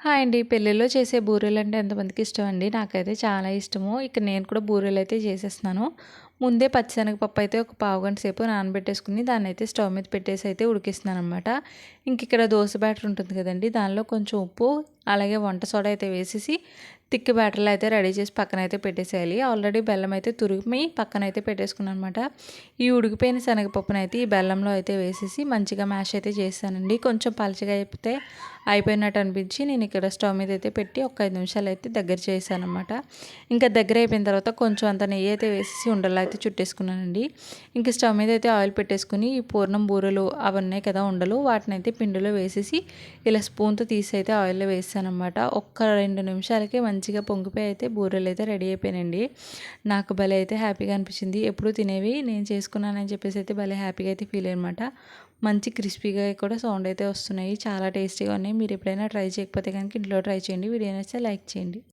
Hi అండి. పెళ్ళిలో చేసే బూరెలు అంటే ఎంతమందికి ఇష్టం అండి? నాకైతే చాలా ఇష్టము. ఇక్కడ నేను కూడా బూరెలు అయితే చేసేస్తున్నాను. ముందే పచ్చిశనగపప్పు అయితే ఒక పావు గంట సేపు నానబెట్టేసుకుని దాన్ని అయితే స్టవ్ మీద పెట్టేసి అయితే ఉడికిస్తున్నాను అనమాట ఇంక ఇక్కడ దోశ బ్యాటర్ ఉంటుంది కదండి దానిలో కొంచెం ఉప్పు అలాగే వంట సోడా అయితే వేసేసి తిక్కి బ్యాటర్లు అయితే రెడీ చేసి పక్కన అయితే పెట్టేసేయాలి. ఆల్రెడీ బెల్లం అయితే తురిమి పక్కన అయితే పెట్టేసుకున్నాను అనమాట ఈ ఉడికిపోయిన శనగపప్పును అయితే ఈ బెల్లంలో అయితే వేసేసి మంచిగా మ్యాష్ అయితే చేస్తానండి. కొంచెం పలచగా అయిపోతే అయిపోయినట్టు అనిపించి నేను ఇక్కడ స్టవ్ మీద అయితే పెట్టి ఒక ఐదు నిమిషాలు అయితే దగ్గర చేశాను అనమాట ఇంకా దగ్గర అయిపోయిన తర్వాత కొంచెం అంత నెయ్యి అయితే వేసేసి ఉండలా అయితే చుట్టేసుకున్నానండి. ఇంకా స్టవ్ మీద అయితే ఆయిల్ పెట్టేసుకుని ఈ పూర్ణం బూరెలు అవన్నీ కదా ఉండలు వాటిని అయితే పిండిలో వేసేసి ఇలా స్పూన్తో తీసి అయితే ఆయిల్లో వేసాను అనమాట ఒక్క రెండు నిమిషాలకే మంచిగా పొంగిపోయి అయితే బూరెలు అయితే రెడీ అయిపోయానండి నాకు భలే అయితే హ్యాపీగా అనిపించింది. ఎప్పుడు తినేవి నేను చేసుకున్నానని చెప్పేసి అయితే భలే హ్యాపీగా అయితే ఫీల్ అనమాట మంచి క్రిస్పీగా కూడా సౌండ్ అయితే వస్తున్నాయి. చాలా టేస్టీగా ఉన్నాయి. మీరు ఎప్పుడైనా ట్రై చేయకపోతే కనుక ఇంట్లో ట్రై చేయండి. వీడియో నచ్చితే లైక్ చేయండి.